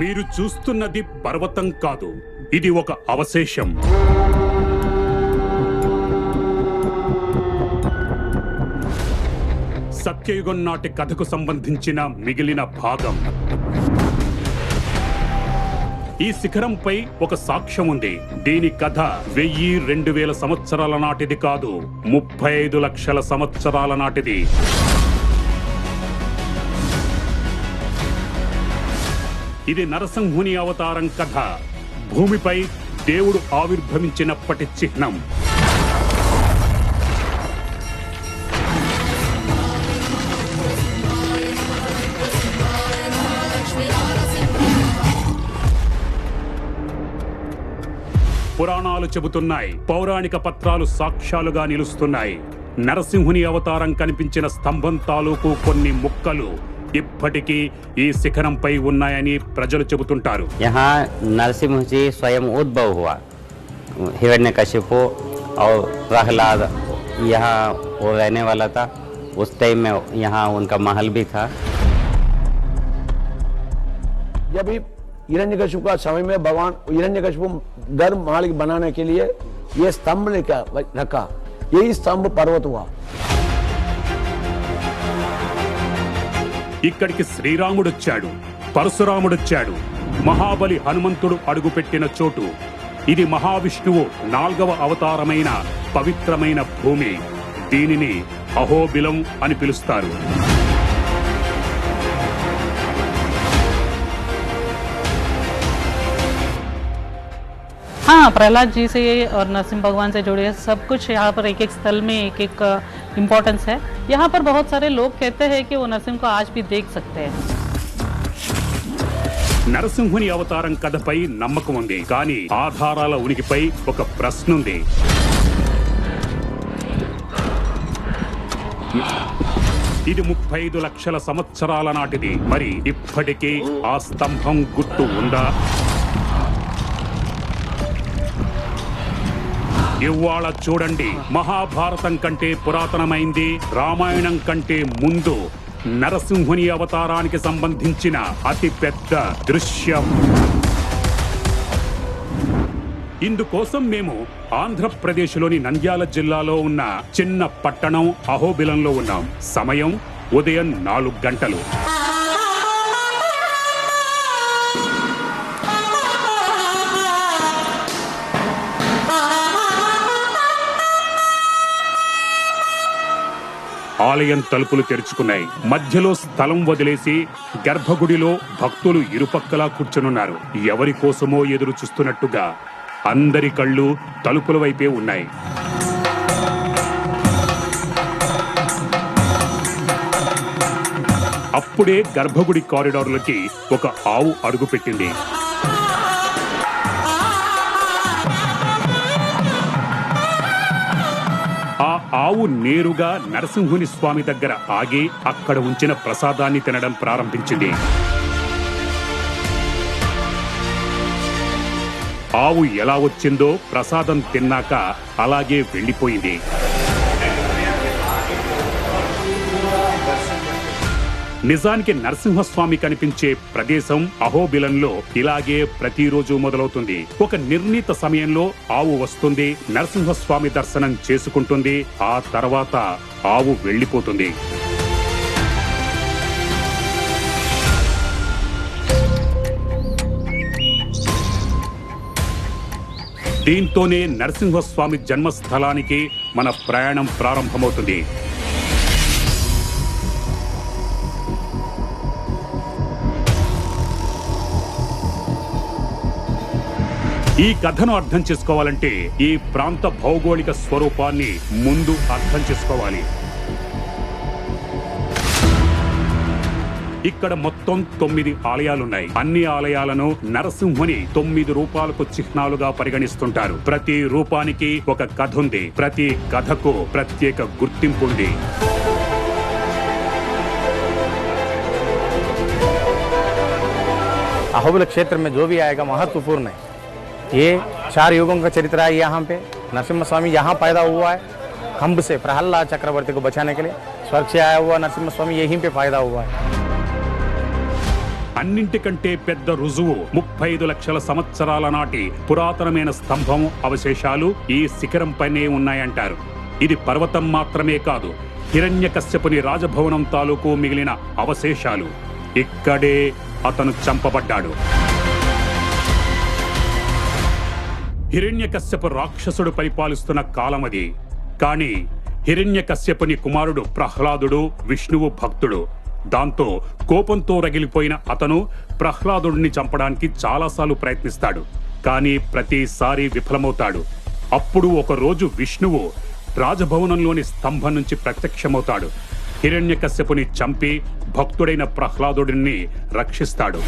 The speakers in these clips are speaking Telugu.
మీరు చూస్తున్నది పర్వతం కాదు. ఇది ఒక అవశేషం. సత్యయుగం నాటి కథకు సంబంధించిన మిగిలిన భాగం. ఈ శిఖరంపై ఒక సాక్ష్యం ఉంది. దీని కథ వెయ్యి రెండు వేల సంవత్సరాల నాటిది కాదు. ముప్పై ఐదు లక్షల సంవత్సరాల నాటిది. ఇది నరసింహుని అవతారం కథ. భూమిపై దేవుడు ఆవిర్భవించినప్పటి చిహ్నం. పురాణాలు చెబుతున్నాయి. పౌరాణిక పత్రాలు సాక్ష్యాలుగా నిలుస్తున్నాయి. నరసింహుని అవతారం కనిపించిన స్తంభం తాలూకు కొన్ని ముక్కలు. ఇప్పటికీ ఈ శిఖరంపై ఉన్నాయని ప్రజలు చెబుతుంటారు यहाँ नरसिंह जी स्वयं उद्भव हुआ हिरण्यकशिपु और प्रहलाद यहाँ वो रहने वाला था उस टाइम में यहाँ उनका महल भी था जब भी हिरण्यकशिपु का समय में भगवान हिरण्यकशिपु घर मालिक बनाने के लिए ये स्तंभ लेकर रखा यही स्तंभ पर्वत हुआ ఇక్కడికి శ్రీరాముడొచ్చాడు పరశురాముడొచ్చాడు మహాబలి హనుమంతుడు అడుగుపెట్టిన చోటు ఇది మహావిష్ణువు నాల్గవ అవతారమైన పవిత్రమైన భూమి దీనిని అహోబిలం అని పిలుస్తారు हाँ प्रहलाद जी से और नरसिंह भगवान से जुड़े सब कुछ यहाँ पर एक एक स्थल में एक एक इम्पोर्टेंस है यहाँ पर बहुत सारे लोग कहते हैं कि वो नरसिंह को आज भी देख सकते हैं నరసింహుని అవతారం కథపై నమ్మకం ఉంది కానీ ఆధారాల ఉనికిపై ఒక ప్రశ్న ఉంది ఇది ముప్పై ఐదు లక్షల సంవత్సరాల నాటిది మరి ఇప్పటికీ ఆ స్తంభం గుర్తు ఉందా ఇవాళ చూడండి మహాభారతం కంటే పురాతనమైంది రామాయణం కంటే ముందు నరసింహుని అవతారానికి సంబంధించిన అతి పెద్ద దృశ్యం. ఇందుకోసం మేము ఆంధ్రప్రదేశ్లోని నంద్యాల జిల్లాలో ఉన్న చిన్న పట్టణం అహోబిలంలో ఉన్నాం. సమయం ఉదయం నాలుగు గంటలు. ఆలయం తలుపులు తెరుచుకున్నాయి. మధ్యలో స్థలం వదిలేసి గర్భగుడిలో భక్తులు ఇరుపక్కలా కూర్చునున్నారు. ఎవరి కోసమో ఎదురు చూస్తున్నట్టుగా అందరి కళ్ళు తలుపుల వైపే ఉన్నాయి. అప్పుడే గర్భగుడి కారిడార్లకి ఒక ఆవు అడుగుపెట్టింది ఆవు నేరుగా నరసింహుని స్వామి దగ్గర ఆగి అక్కడ ఉంచిన ప్రసాదాన్ని తినడం ప్రారంభించింది. ఆవు ఎలా వచ్చిందో ప్రసాదం తిన్నాక అలాగే వెళ్ళిపోయింది. నిజానికి నరసింహస్వామి కనిపించే ప్రదేశం అహోబిలంలో ఇలాగే ప్రతిరోజు మొదలవుతుంది. ఒక నిర్ణీత సమయంలో ఆవు వస్తుంది నరసింహస్వామి దర్శనం చేసుకుంటుంది ఆ తర్వాత ఆవు వెళ్ళిపోతుంది. దీంతోనే నరసింహస్వామి జన్మస్థలానికి మన ప్రయాణం ప్రారంభమవుతుంది. ఈ కథను అర్థం చేసుకోవాలంటే ఈ ప్రాంత భౌగోళిక స్వరూపాన్ని ముందు అర్థం చేసుకోవాలి ఇక్కడ మొత్తం తొమ్మిది ఆలయాలున్నాయి అన్ని ఆలయాలను నరసింహుని తొమ్మిది రూపాలకు చిహ్నాలుగా పరిగణిస్తుంటారు ప్రతి రూపానికి ఒక కథ ఉంది ప్రతి కథకు ప్రత్యేక గుర్తింపు ఉంది अहोबिल क्षेत्र में जो भी आएगा महत्वपूर्ण है ये चार युगों का चरित्र है यहाँ पे नरसिम्हा स्वामी यहाँ पैदा हुआ है खम्भ से प्रहलाद चक्रवर्ती को बचाने के लिए स्वर्ग से आया हुआ नरसिम्हा स्वामी यहीं पे पैदा हुआ है అన్నింటికంటే పెద్ద రుజువు ముప్పై ఐదు లక్షల సంవత్సరాల నాటి పురాతనమైన స్తంభం అవశేషాలు ఈ శిఖరం పైనే ఉన్నాయంటారు ఇది పర్వతం మాత్రమే కాదు హిరణ్యకశ్యపుని రాజభవనం తాలూకు మిగిలిన అవశేషాలు ఇక్కడే అతను చంపబడ్డాడు హిరణ్యకశ్యపు రాక్షసుడు పరిపాలిస్తున్న కాలమది. కాని హిరణ్యకశ్యపుని కుమారుడు ప్రహ్లాదుడు విష్ణువు భక్తుడు. దాంతో కోపంతో రగిలిపోయిన అతను ప్రహ్లాదుడిని చంపడానికి చాలాసార్లు ప్రయత్నిస్తాడు. కానీ ప్రతిసారి విఫలమవుతాడు. అప్పుడు ఒకరోజు విష్ణువు రాజభవనంలోని స్తంభం నుంచి ప్రత్యక్షమవుతాడు. హిరణ్యకశ్యపుని చంపి భక్తుడైన ప్రహ్లాదుడిని రక్షిస్తాడు.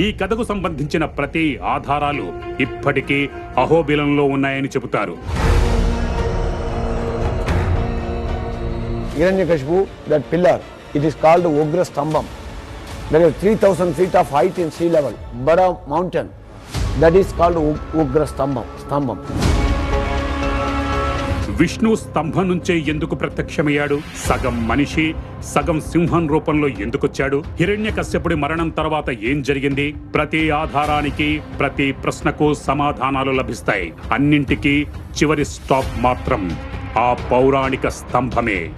ఈ కథకు సంబంధించిన ప్రతి ఆధారాలు ఇప్పటికీ అహోబిలంలో ఉన్నాయని చెబుతారు. That pillar it is called Ugra Stambham that three thousand feet of height in sea level బరా mountain that is called Ugra Stambham Stambham Vishnu స్తంభం నుంచే ఎందుకు ప్రత్యక్షమయ్యాడు? సగం మనిషి సగం సింహం రూపంలో ఎందుకొచ్చాడు? హిరణ్య కశ్యపుడి మరణం తర్వాత ఏం జరిగింది? ప్రతి ఆధారానికి ప్రతి ప్రశ్నకు సమాధానాలు లభిస్తాయి. అన్నింటికీ చివరి స్టాప్ మాత్రం ఆ పౌరాణిక స్తంభమే.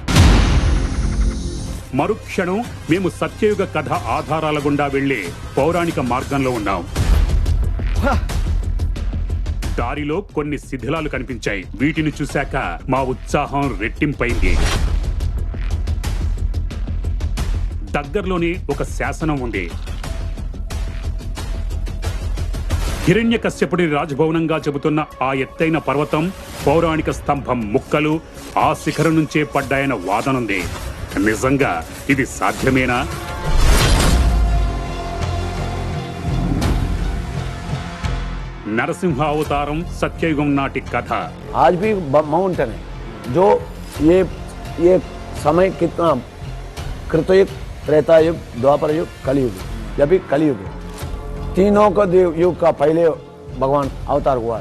మరుక్షణం మేము సత్యయుగ కథ ఆధారాల గుండా వెళ్ళి పౌరాణిక మార్గంలో ఉన్నాం. దారిలో కొన్ని శిథిలాలు కనిపించాయి. వీటిని చూశాక మా ఉత్సాహం రెట్టింపైంది. దగ్గరలోనే ఒక శాసనం ఉంది. హిరణ్య కశ్యపుడిని రాజభవనంగా చెబుతున్న ఆ ఎత్తైన పర్వతం పౌరాణిక స్తంభం ముక్కలు ఆ శిఖరం నుంచే పడ్డాయన్న వాదనుంది. నిజంగా ఇది సాధ్యమేనా? नरसिंह अवतार सत्ययुगम नाटिक कथा। आज भी माउंटेन है। जो ये ये समय कितना कृतयुग, त्रेतायुग द्वापर युग कलयुग जब भी कलयुग तीनों का युग का पहले भगवान अवतार हुआ।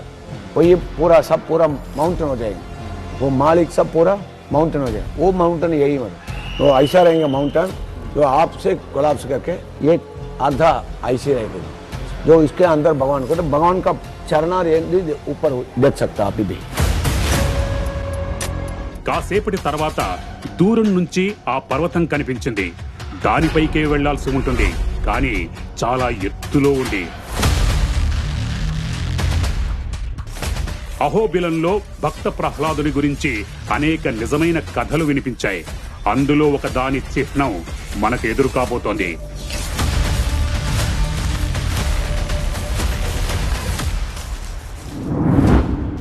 वही पूरा सब पूरा माउंटेन हो जाएगा। वो मालिक सब पूरा माउंटेन हो जाएगा। वो माउंटेन यही मतलब तो ऐसा रहेगा माउंटेन जो आपसे कोलाप्स करके ये आधा ऐसे रहेगा जो इसके अंदर भगवान को तो भगवान का चरना ऊपर देख सकता आप भी కాసేపటి తర్వాత దూరం నుంచి ఆ పర్వతం కనిపించింది దానిపైకే వెళ్లాల్సి ఉంటుంది కానీ చాలా ఎత్తులో ఉంది అహోబిలంలో భక్త ప్రహ్లాదుని గురించి అనేక నిజమైన కథలు వినిపించాయి అందులో ఒక దాని చిహ్నం మనకు ఎదురు కాబోతోంది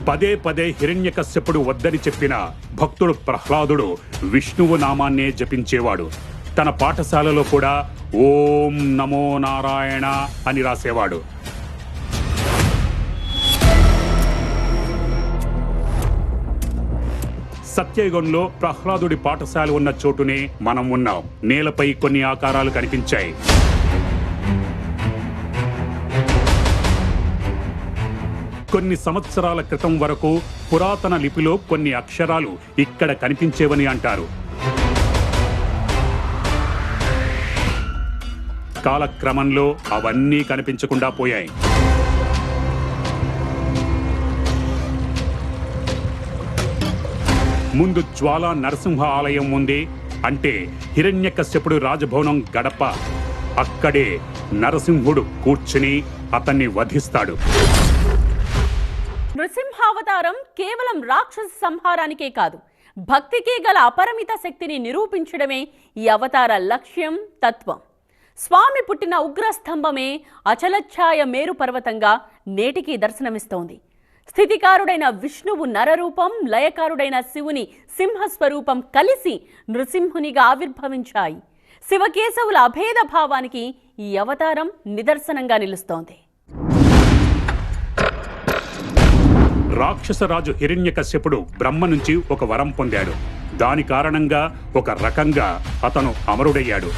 పదే పదే హిరణ్యకశ్యపుడు వద్దని చెప్పిన భక్తుడు ప్రహ్లాదుడు విష్ణువు నామాన్నే జపించేవాడు. తన పాఠశాలలో కూడా ఓం నమో నారాయణ అని రాసేవాడు. సత్యయుగంలో ప్రహ్లాదుడి పాఠశాల ఉన్న చోటునే మనం ఉన్నాం. నేలపై కొన్ని ఆకారాలు కనిపించాయి. కొన్ని సంవత్సరాల క్రితం వరకు పురాతన లిపిలో కొన్ని అక్షరాలు ఇక్కడ కనిపించేవని అంటారు. కాలక్రమంలో అవన్నీ కనిపించకుండా పోయాయి. ముందు జ్వాలా నరసింహ ఆలయం ఉంది అంటే హిరణ్యకశ్యపుడు రాజభవనం గడప. అక్కడే నరసింహుడు కూర్చుని అతన్ని వధిస్తాడు. అవతారం కేవలం రాక్షస సంహారానికే కాదు భక్తికి గల అపరిమిత శక్తిని నిరూపించడమే ఈ అవతార లక్ష్యం తత్వం. స్వామి పుట్టిన ఉగ్రస్తంభమే అచలఛాయ మేరు పర్వతంగా నేటికి దర్శనమిస్తోంది. స్థితికారుడైన విష్ణువు నరరూపం లయకారుడైన శివుని సింహస్వరూపం కలిసి నృసింహునిగా ఆవిర్భవించాయి. శివకేశవుల అభేద భావానికి ఈ అవతారం నిదర్శనంగా నిలుస్తోంది. రాక్షసరాజు హిరణ్యకశ్యపుడు బ్రహ్మ నుంచి ఒక వరం పొందాడు దాని కారణంగా ఒక రకంగా అతను అమరుడయ్యాడు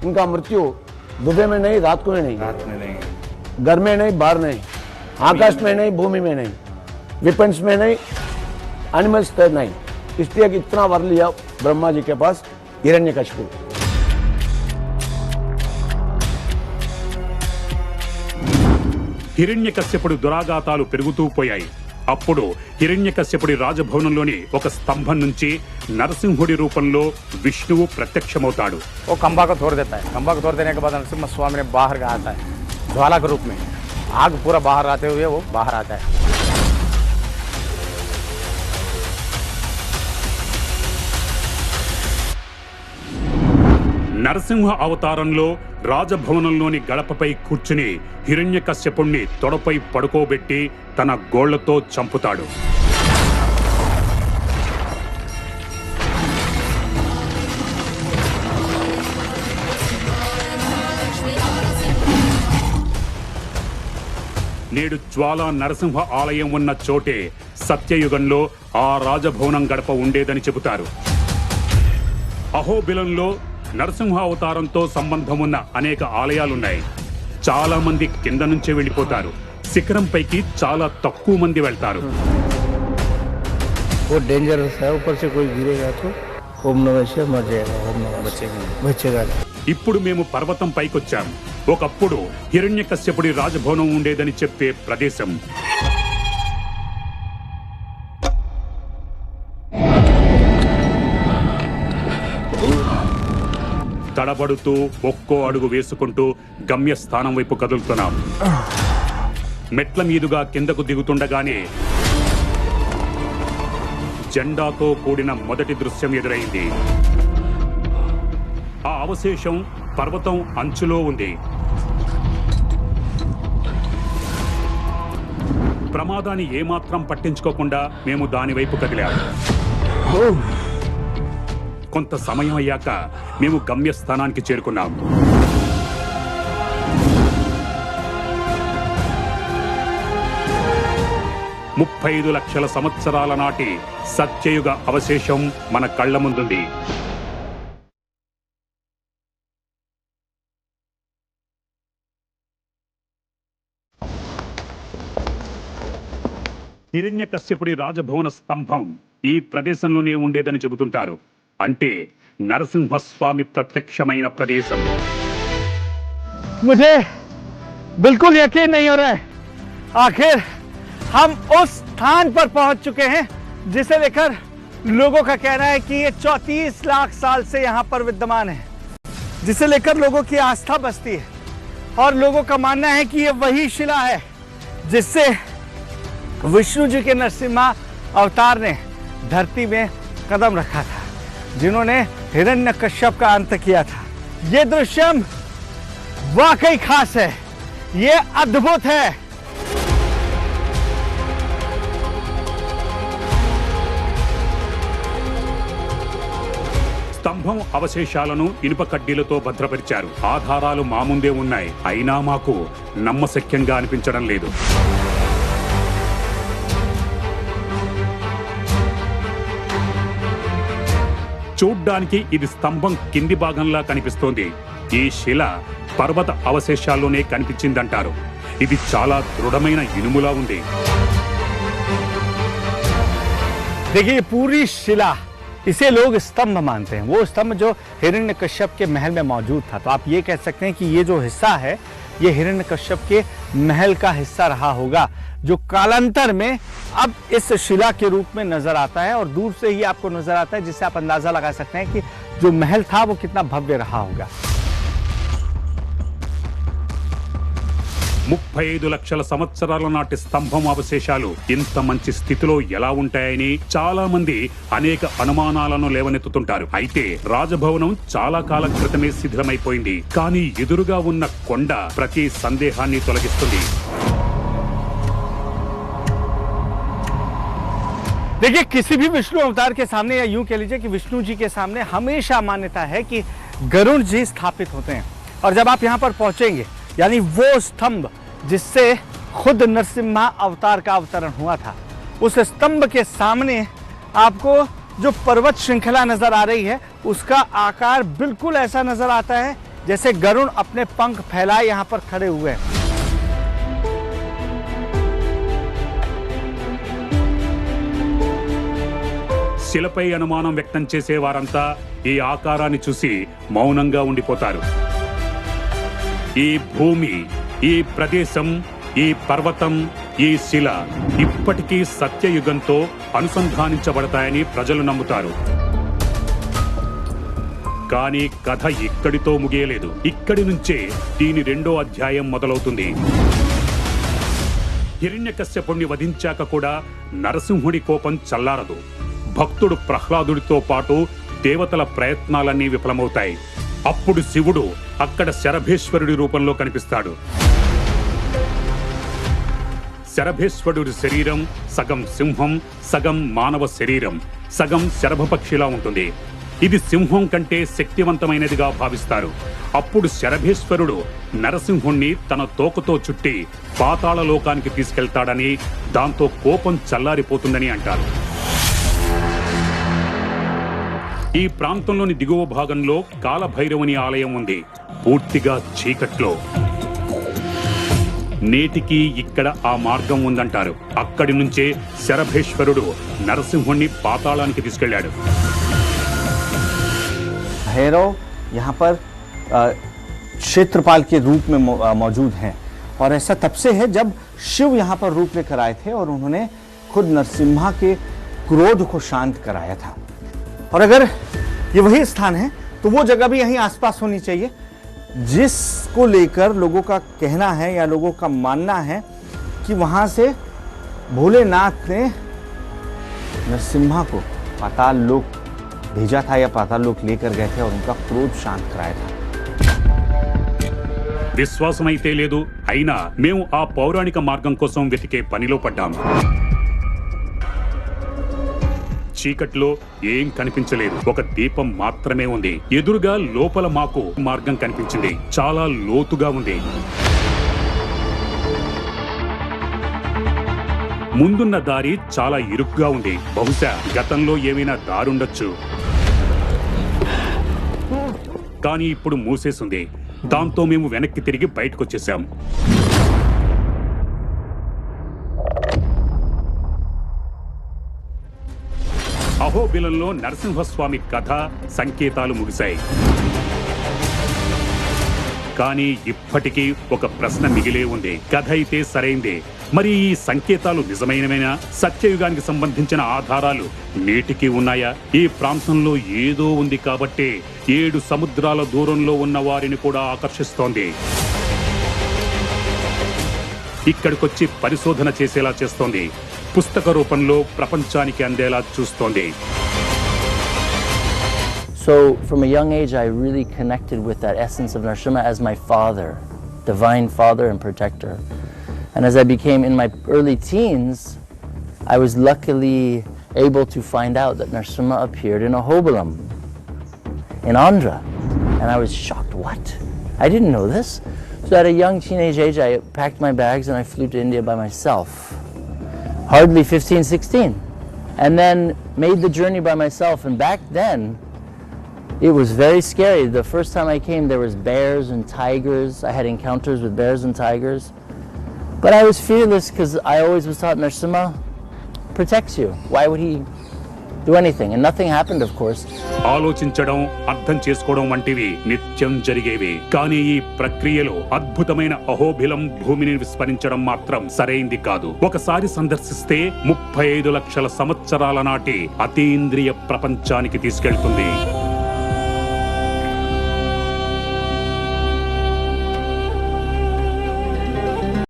उनका मृत्यु दुबे में नहीं रात को में नहीं रात में नहीं घर में नहीं बाहर नहीं आकाश में नहीं भूमि में नहीं विपन्स में नहीं एनिमल्स पे नहीं इसलिए कि इतना वर लिया ब्रह्मा जी के पास हिरण्यकशिपु హిరణ్యకశ్యపుడి దురాఘాతాలు పెరుగుతూ పోయాయి అప్పుడు హిరణ్యకశ్యపుడి రాజభవనంలోని ఒక స్తంభం నుంచి నరసింహుడి రూపంలో విష్ణువు ప్రత్యక్షమవుతాడు वो खंबा को तोड़ देता है खंबा को तोड़ देने के बाद नरसिम्हा स्वामी ने बाहर का आता है ज्वाला के रूप में आग पूरा बाहर आते हुए वो बाहर आता है నరసింహ అవతారంలో రాజభవనంలోని గడపపై కూర్చుని హిరణ్యకశ్యపుణ్ణి తొడపై పడుకోబెట్టి తన గోళ్ళతో చంపుతాడు. నేడు జ్వాలా నరసింహ ఆలయం ఉన్న చోటే సత్యయుగంలో ఆ రాజభవనం గడప ఉండేదని చెబుతారు. అహోబిలంలో నరసింహ అవతారంతో సంబంధం ఉన్న అనేక ఆలయాలున్నాయి చాలా మంది కింద నుంచే వెళ్ళిపోతారు శిఖరం పైకి చాలా తక్కువ మంది వెళ్తారు वो डेंजरस है ऊपर से कोई गिरेगा तो ओम नमः शिवाय मर जाएगा ओम नमः बचेगा बचेगा नहीं। ఇప్పుడు మేము పర్వతం పైకొచ్చాం ఒకప్పుడు హిరణ్యకశ్యపుడి రాజభవనం ఉండేదని చెప్పే ప్రదేశం తడబడుతూ ఒక్కో అడుగు వేసుకుంటూ గమ్యస్థానం వైపు కదులుతున్నాం. మెట్ల మీదుగా కిందకు దిగుతుండగానే జెండాతో కూడిన మొదటి దృశ్యం ఎదురైంది. ఆ అవశేషం పర్వతం అంచులో ఉంది. ప్రమాదాన్ని ఏమాత్రం పట్టించుకోకుండా మేము దాని వైపు కదిలాము oh. కొంత సమయం అయ్యాక మేము గమ్యస్థానానికి చేరుకున్నాము. ముప్పై ఐదు లక్షల సంవత్సరాల నాటి సత్యయుగ అవశేషం మన కళ్ళ ముందుంది. హిరణ్యకశ్యపుడి రాజభవన స్తంభం ఈ ప్రదేశంలోనే ఉండేదని చెబుతుంటారు. అంటే నరసింహస్వామి ప్రత్యక్షమైన ప్రదేశం मुझे बिल्कुल यकीन नहीं हो रहा है आखिर हम उस स्थान पर पहुंच चुके हैं जिसे लेकर लोगों का कहना है कि ये 34 लाख साल से यहाँ पर विद्यमान है जिसे लेकर लोगों की आस्था बसती है और लोगों का मानना है कि ये वही शिला है जिससे विष्णु जी के नरसिम्हा अवतार ने धरती में कदम रखा था जिन्होंने हिरण्य कश्यप का अंत किया था ये दृश्यम वाकई खास है ये अद्भुत है స్తంభం అవశేషాలను ఇనుప కడ్డీలతో భద్రపరిచారు ఆధారాలు మా ముందే ఉన్నాయి అయినా మాకు నమ్మశక్యంగా అనిపించడం లేదు చూడ్డానికి ఇది స్తంభం కింది భాగంలా కనిపిస్తోంది ఈ శిల పర్వత అవశేషాల్లోనే కనిపించిందంటారు ఇది చాలా దృఢమైన ఇనుములా ఉంది देखिए ये पूरी शिला इसे लोग स्तंभ मानते हैं वो स्तंभ जो हिरण्य कश्यप के महल में मौजूद था तो आप ये कह सकते हैं कि ये जो हिस्सा है ये हिरण्य कश्यप के महल का हिस्सा रहा होगा जो कालांतर में अब इस शिला के रूप में नजर आता है और दूर से ही आपको नजर आता है जिससे आप अंदाजा लगा सकते हैं कि जो महल था वो कितना भव्य रहा होगा ముప్పై ఐదు లక్షల సంవత్సరాల నాటి స్తంభం అవశేషాలు ఇంత మంచి స్థితిలో ఎలా ఉంటాయని చాలా మంది అనేక అనుమానాలను లేవనెత్తుతుంటారు అయితే రాజభవనం చాలా కాలం క్రితమే శిథిలమైపోయింది కానీ ఎదురుగా ఉన్న కొండ ప్రతి సందేహాన్ని తొలగిస్తుంది देखिए, किसी भी विष्णु अवतार के सामने या यूँ कह लीजिए कि विष्णु जी के सामने हमेशा मान्यता है कि गरुण जी स्थापित होते हैं। और जब आप यहाँ पर पहुँचेंगे, यानी वो स्तंभ जिससे खुद नरसिम्हा अवतार का अवतरण हुआ था, उस स्तंभ के सामने आपको जो पर्वत श्रृंखला नज़र आ रही है, उसका आकार बिल्कुल ऐसा नज़र आता है जैसे गरुण अपने पंख फैलाए यहाँ पर खड़े हुए हैं। శిలపై అనుమానం వ్యక్తం చేసే వారంతా ఈ ఆకారాన్ని చూసి మౌనంగా ఉండిపోతారు. ఈ భూమి ఈ ప్రదేశం ఈ పర్వతం ఈ శిల ఇప్పటికీ సత్యయుగంతో అనుసంధానించబడతాయని ప్రజలు నమ్ముతారు. కానీ కథ ఇక్కడితో ముగియలేదు. ఇక్కడి నుంచే దీని రెండో అధ్యాయం మొదలవుతుంది. హిరణ్యకశ్యపుణ్ణి వధించాక కూడా నరసింహుడి కోపం చల్లారదు. భక్తుడు ప్రహ్లాదుడితో పాటు దేవతల ప్రయత్నాలన్నీ విఫలమవుతాయి. అప్పుడు శివుడు అక్కడ శరభేశ్వరుడి రూపంలో కనిపిస్తాడు. శరభేశ్వరుడి శరీరం సగం సింహం సగం మానవ శరీరం సగం శరభపక్షిలా ఉంటుంది. ఇది సింహం కంటే శక్తివంతమైనదిగా భావిస్తారు. అప్పుడు శరభేశ్వరుడు నరసింహుణ్ణి తన తోకతో చుట్టి పాతాళ లోకానికి తీసుకెళ్తాడని దాంతో కోపం చల్లారిపోతుందని అంటారు. ఈ ప్రాంతంలోని దిగువ భాగంలో కాలభైరవుని ఆలయం ఉంది పూర్తిగా చీకట్లో నేటికి ఇక్కడ ఆ మార్గం ఉందంటారు అక్కడి నుంచే శరభేశ్వరుడు నరసింహుణ్ణి పాతాళానికి తీసుకెళ్లాడు भैरव यहाँ पर अ, क्षेत्रपाल के रूप में मौ- अ, मौजूद हैं और ऐसा तब से है जब शिव यहाँ पर रूप लेकर आए थे और उन्होंने खुद नरसिम्हा के क्रोध को शांत कराया था और अगर ये वही स्थान है तो वो जगह भी यहीं आसपास होनी चाहिए जिसको लेकर लोगों का कहना है या लोगों का मानना है कि वहाँ से भोलेनाथ ने नरसिम्हा को पाताल लोक भेजा था या पाताल लोक लेकर गए थे और उनका क्रोध शांत कराया था విశ్వాసమైతే లేదు అయినా మేము ఆ పౌరాణిక మార్గం కోసం వెతికే పనిలో పడ్డాం చీకట్లో ఏం కనిపించలేదు. ఒక దీపం మాత్రమే ఉంది. ఎదురుగా లోపల మాకు మార్గం కనిపించింది. చాలా లోతుగా ఉంది. ముందున్న దారి చాలా ఇరుగ్గా ఉంది. బహుశా గతంలో ఏమైనా దారుండొచ్చు. కానీ ఇప్పుడు మూసేసింది. దాంతో మేము వెనక్కి తిరిగి బయటకొచ్చేసాం అహోబిలంలో నరసింహస్వామి కథ సంకేతాలు ముగిశాయి. కానీ ఇప్పటికీ ఒక ప్రశ్న మిగిలే ఉంది. కథ అయితే సరైందే. మరి ఈ సంకేతాలు నిజమైనవేనా? సత్యయుగానికి సంబంధించిన ఆధారాలు నేటికి ఉన్నాయా? ఈ ప్రాంతంలో ఏదో ఉంది కాబట్టే ఏడు సముద్రాల దూరంలో ఉన్న వారిని కూడా ఆకర్షిస్తోంది. ఇక్కడికొచ్చి పరిశోధన చేసేలా చేస్తోంది. పుస్తక రూపంలో ప్రపంచానికి అందేలా చూస్తోంది So, from a young age, I really connected with that essence of Narsimha as my father, divine father and protector. And as I became in my early teens, I was luckily able to find out that Narsimha appeared in Ahobilam, in Andhra. And I was shocked. What? I didn't know this. So, at a young teenage age, I packed my bags and I flew to India by myself. Hardly 15, 16. And then made the journey by myself. And back then, it was very scary. The first time I came, there was bears and tigers. I had encounters with bears and tigers. But I was fearless because I always was taught Narsimha protects you. Why would he do anything? And nothing happened, of course. ఆలోచించడం అర్థం చేసుకోవడం వంటివి నిత్యం జరిగేవి కానీ ఈ ప్రక్రియలో అద్భుతమైన అహోబిలం భూమిని విస్మరించడం మాత్రం సరైంది కాదు ఒకసారి సందర్శిస్తే ముప్పై ఐదు లక్షల సంవత్సరాల నాటి అతీంద్రియ ప్రపంచానికి తీసుకెళ్తుంది